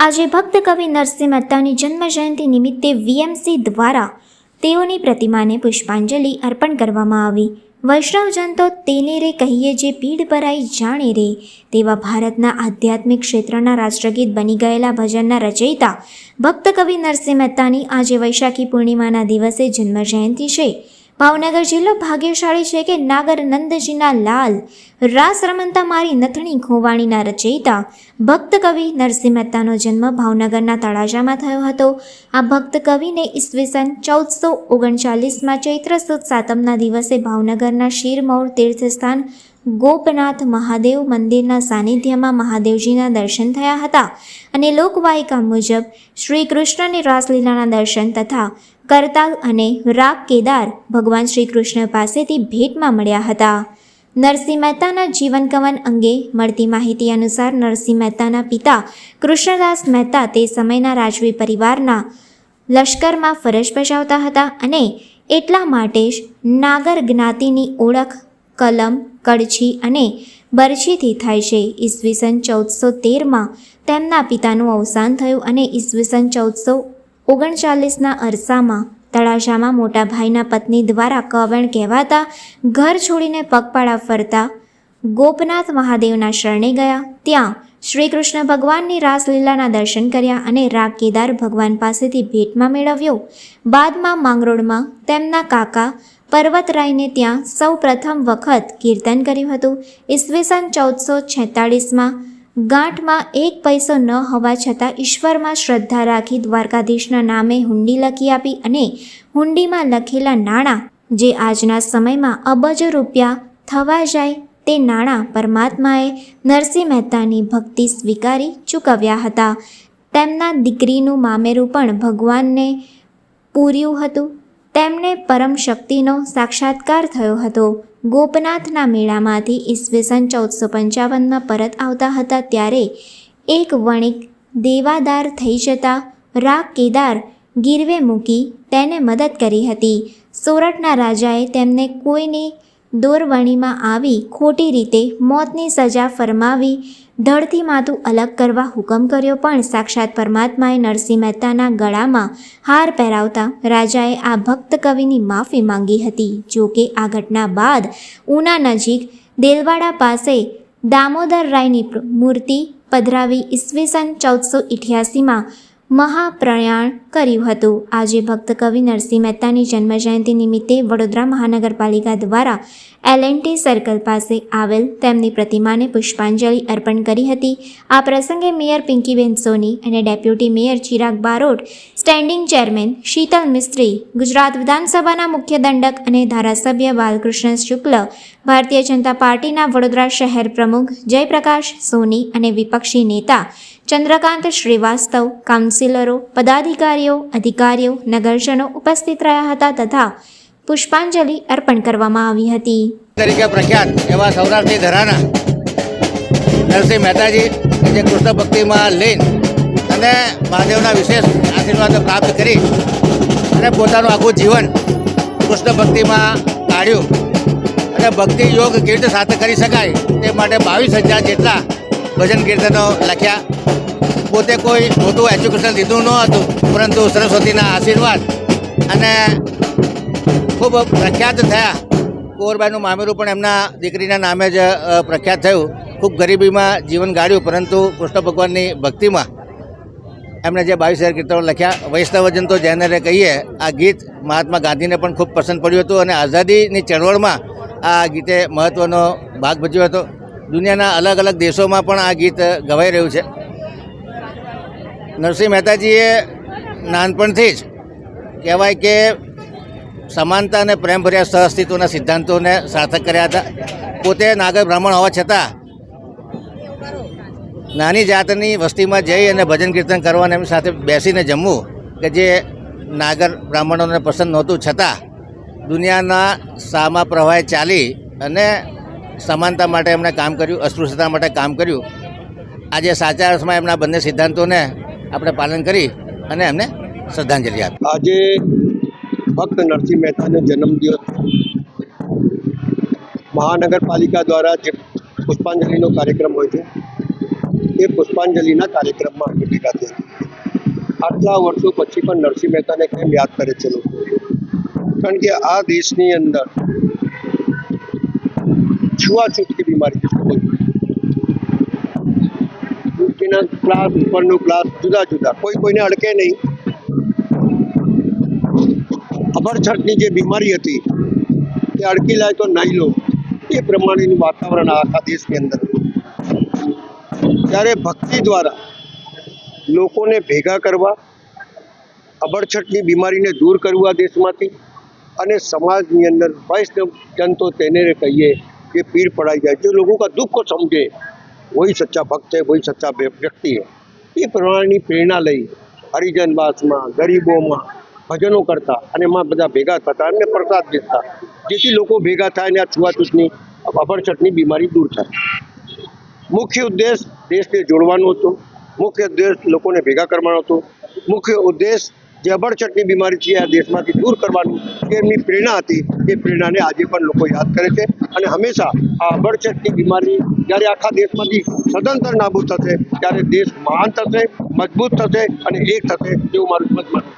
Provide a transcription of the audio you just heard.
આજે ભક્ત કવિ નરસિંહ મહેતાની જન્મ જયંતિ નિમિત્તે વીએમસી દ્વારા તેઓની પ્રતિમાને પુષ્પાંજલિ અર્પણ કરવામાં આવી. વૈષ્ણવજન તો તેને રે કહીએ જે પીડ ભરાઈ જાણે રે. તેવા ભારતના આધ્યાત્મિક ક્ષેત્રના રાષ્ટ્રગીત બની ગયેલા ભજનના રચયિતા ભક્ત કવિ નરસિંહ મહેતાની આજે વૈશાખી પૂર્ણિમાના દિવસે જન્મ જયંતિ છે. ભાવનગર જિલ્લો ભાગ્યશાળી છે કે નાગર નંદજીના લાલ. રાસ રમંતા મારી નથણી ખોવાણીના રચયિતા ભક્ત કવિ નરસિંહ મહેતાનો જન્મ ભાવનગરના તળાજામાં થયો હતો. આ ભક્ત કવિને ઈસવીસન ચૌદસો ઓગણચાલીસમાં ચૈત્ર સુદ સાતમના દિવસે ભાવનગરના શિરમૌર તીર્થસ્થાન ગોપનાથ મહાદેવ મંદિરના સાનિધ્યમાં મહાદેવજીના દર્શન થયા હતા. અને લોકવાયકા મુજબ શ્રી કૃષ્ણની રાસલીલાના દર્શન તથા કરતાલ અને રાગ કેદાર ભગવાન શ્રી કૃષ્ણ પાસેથી ભેટમાં મળ્યા હતા. નરસિંહ મહેતાના જીવનકવન અંગે મળતી માહિતી અનુસાર નરસિંહ મહેતાના પિતા કૃષ્ણદાસ મહેતા તે સમયના રાજવી પરિવારના લશ્કરમાં ફરજ બજાવતા હતા અને એટલા માટે જ નાગર જ્ઞાતિની ઓળખ, કલમ કડછી અને બરછીથી થાય છે. ઈસવીસન ચૌદસો તેરમાં તેમના પિતાનું અવસાન થયું અને ઈસવીસન ચૌદસો ઓગણચાલીસના અરસામાં તળાજામાં મોટા ભાઈના પત્ની દ્વારા કવણ કહેવાતા ઘર છોડીને પગપાળા ફરતા ગોપનાથ મહાદેવના શરણે ગયા. ત્યાં શ્રી કૃષ્ણ ભગવાનની રાસલીલાના દર્શન કર્યા અને રાગ કેદાર ભગવાન પાસેથી ભેટમાં મેળવ્યો. બાદમાં માંગરોળમાં તેમના કાકા પર્વતરાયને ત્યાં સૌ પ્રથમ વખત કીર્તન કર્યું હતું. ઈસવીસન ચૌદસો છેતાળીસમાં ગાંઠમાં એક પૈસો ન હોવા છતાં ઈશ્વરમાં શ્રદ્ધા રાખી દ્વારકાધીશના નામે હુંડી લખી આપી અને હુંડીમાં લખેલા નાણાં જે આજના સમયમાં અબજો રૂપિયા થવા જાય તે નાણાં પરમાત્માએ નરસિંહ મહેતાની ભક્તિ સ્વીકારી ચૂકવ્યા હતા. તેમના દીકરીનું મામેરું પણ ભગવાનને પૂર્યું હતું. તેમને પરમ શક્તિનો સાક્ષાત્કાર થયો હતો. ગોપનાથના મેળામાંથી ઈસવીસન ચૌદસો પંચાવનમાં પરત આવતા હતા ત્યારે એક વણિક દેવાદાર થઈ જતા રાગ કેદાર ગીરવે મૂકી તેને મદદ કરી હતી. સોરઠના રાજાએ તેમને કોઈની દોરવણીમાં આવી ખોટી રીતે મોતની સજા ફરમાવી, ધડથી માથું અલગ કરવા હુકમ કર્યો પણ સાક્ષાત પરમાત્માએ નરસિંહ મહેતાના ગળામાં હાર પહેરાવતા રાજાએ આ ભક્ત કવિની માફી માંગી હતી. જો કે આ ઘટના બાદ ઉના નજીક દેલવાડા પાસે દામોદર રાયની મૂર્તિ પધરાવી ઈસવીસન ચૌદસો ઇઠ્યાસીમાં મહાપ્રયાણ કર્યું હતું. આજે ભક્ત કવિ નરસિંહ મહેતાની જન્મજયંતિ નિમિત્તે વડોદરા મહાનગરપાલિકા દ્વારા એલ એન્ડ સર્કલ પાસે આવેલ તેમની પ્રતિમાને પુષ્પાંજલિ અર્પણ કરી હતી. આ પ્રસંગે મેયર પિંકીબેન સોની અને deputy mayor Chirag Barot, standing chairman Sheetal Mistry, Gujarat વિધાનસભાના મુખ્ય દંડક અને ધારાસભ્ય બાલકૃષ્ણ શુક્લ, ભારતીય જનતા પાર્ટીના વડોદરા શહેર પ્રમુખ જયપ્રકાશ સોની અને વિપક્ષી નેતા ચંદ્રકાંત શ્રીવાસ્તવ કાઉન્સિલરો પદાધિકારીઓ, અધિકારીઓ, નગરજનો ઉપસ્થિત રહ્યા હતા તથા પુષ્પાંજલિ અર્પણ કરવામાં આવી હતી. તરીકે પ્રખ્યાત એવા સૌરાષ્ટ્રની ધરાના નરસિંહ મહેતાજી જે કૃષ્ણ ભક્તિમાં લઈને અને મહાદેવના વિશેષ આશીર્વાદ પ્રાપ્ત કરી અને પોતાનું આખું જીવન કૃષ્ણ ભક્તિમાં કાઢ્યું અને ભક્તિ યોગ કેવી રીતે સાથે કરી શકાય તે માટે બાવીસ હજાર જેટલા ભજન કીર્તનો લખ્યા. પોતે કોઈ મોટું એજ્યુકેશન લીધું ન હતું, પરંતુ સરસ્વતીના આશીર્વાદ અને ખૂબ પ્રખ્યાત થયા. કુંવરબાઈનું મામેરું પણ એમના દીકરીના નામે જ પ્રખ્યાત થયું. ખૂબ ગરીબીમાં જીવન ગાળ્યું, પરંતુ કૃષ્ણ ભગવાનની ભક્તિમાં એમણે જે બાવીસ હજાર કીર્તનો લખ્યા વૈષ્ણવજન તો જેને કહીએ, આ ગીત મહાત્મા ગાંધીને પણ ખૂબ પસંદ પડ્યું હતું અને આઝાદીની ચળવળમાં આ ગીતે મહત્ત્વનો ભાગ ભજવ્યો હતો. દુનિયાના અલગ અલગ દેશોમાં પણ આ ગીત ગવાઈ રહ્યું છે. નરસિંહ મહેતાજીએ નાનપણથી જ કહેવાય કે સમાનતા અને પ્રેમભર્યા સહઅસ્તિત્વના સિદ્ધાંતોને સાર્થક કર્યા હતા. પોતે નાગર બ્રાહ્મણ હોવા છતાં નાની જાતની વસ્તીમાં જઈ અને ભજન કીર્તન કરવાને એમની સાથે બેસીને જમવું કે જે નાગર બ્રાહ્મણોને પસંદ નહોતું. છતાં દુનિયાના સામા પ્રવાહે ચાલી અને સમાનતા માટે એમણે કામ કર્યું, અસ્પૃશ્યતા માટે કામ કર્યું. આજે સાચા અર્થમાં એમના બંને સિદ્ધાંતોને આપણે પાલન કરી અને એમને શ્રદ્ધાંજલિ આપી. આજે ભક્ત નરસિંહ મહેતાનો જન્મદિવસ મહાનગરપાલિકા દ્વારા જે પુષ્પાંજલિનો કાર્યક્રમ હોય છે, એ પુષ્પાંજલિના કાર્યક્રમમાં અમે ભેગા થયા આટલા વર્ષો પછી પણ નરસિંહ મહેતાને કેમ યાદ કરે છે લોકો? કારણ કે આ દેશની અંદર છૂઆછૂતની બીમારી નીચેના ક્લાસ ઉપરનો ક્લાસ જુદા જુદા. કોઈ કોઈને અડકે નહીં. અભરછટની જે બીમારી હતી, તે અડકી લાય તો નાઈ લો. એ પ્રમાણેનું વાતાવરણ આખા દેશની અંદર. ત્યારે ભક્તિ દ્વારા લોકોને ભેગા કરવા અભરછટની બીમારીને દૂર કરવા દેશમાંથી અને સમાજની અંદર વૈષ્ણવ જન તેને કહીએ કે પીર પડાઈ જાય. जो લોકો का સમજે वही सच्चा भक्त है वही सच्चा व्य- व्यक्ति है એ પ્રમાણેની પ્રેરણા લઈ હરિજનવાસમાં ગરીબોમાં ભજનો કરતા અને એમાં બધા ભેગા થતા અને પ્રસાદ વેચતા જેથી લોકો ભેગા થાય અને આ છૂઆછૂતની અબરછટની બીમારી દૂર થાય મુખ્ય ઉદ્દેશ દેશને જોડવાનો હતો મુખ્ય ઉદ્દેશ લોકોને ભેગા કરવાનો હતો મુખ્ય ઉદ્દેશ જે અબરછટની બીમારી છે આ દેશમાંથી દૂર કરવાનું એમની પ્રેરણા હતી. એ પ્રેરણાને આજે પણ લોકો યાદ કરે છે અને હંમેશા આ અબરછટની બીમારી જ્યારે આખા દેશમાંથી સદંતર નાબૂદ થશે, ત્યારે દેશ મહાન થશે, મજબૂત થશે અને એક થશે એવું મારું મત માનવું